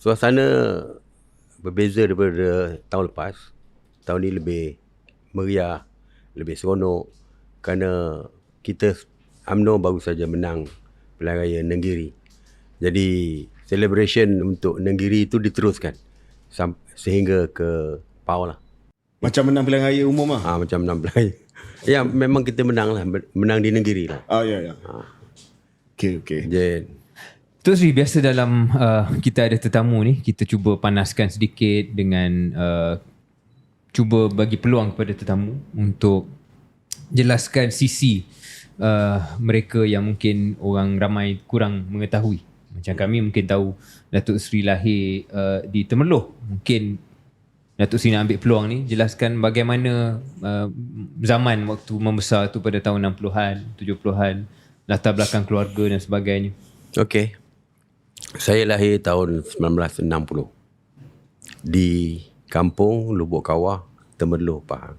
suasana berbeza daripada tahun lepas. Tahun ni lebih meriah, lebih seronok kerana kita UMNO baru saja menang pilihan raya Nenggiri. Jadi celebration untuk Nenggiri itu diteruskan sam- sehingga ke PAU lah. Macam menang pilihan raya umum lah. Ha, macam menang pilihan raya. Ya memang kita menang lah, menang di Nenggiri lah. Ah, ya, ya. Okay, okay. Jadi Tok Sri, biasa dalam uh, kita ada tetamu ni, kita cuba panaskan sedikit dengan uh, cuba bagi peluang kepada tetamu untuk jelaskan sisi uh, mereka yang mungkin orang ramai kurang mengetahui. Macam kami mungkin tahu Datuk Seri lahir uh, di Temerloh. Mungkin Datuk Seri nak ambil peluang ni jelaskan bagaimana uh, zaman waktu membesar tu pada tahun 60-an, 70-an, latar belakang keluarga dan sebagainya. Okey. Saya lahir tahun 1960 di kampung Lubuk Kawah, Temerloh, Pahang.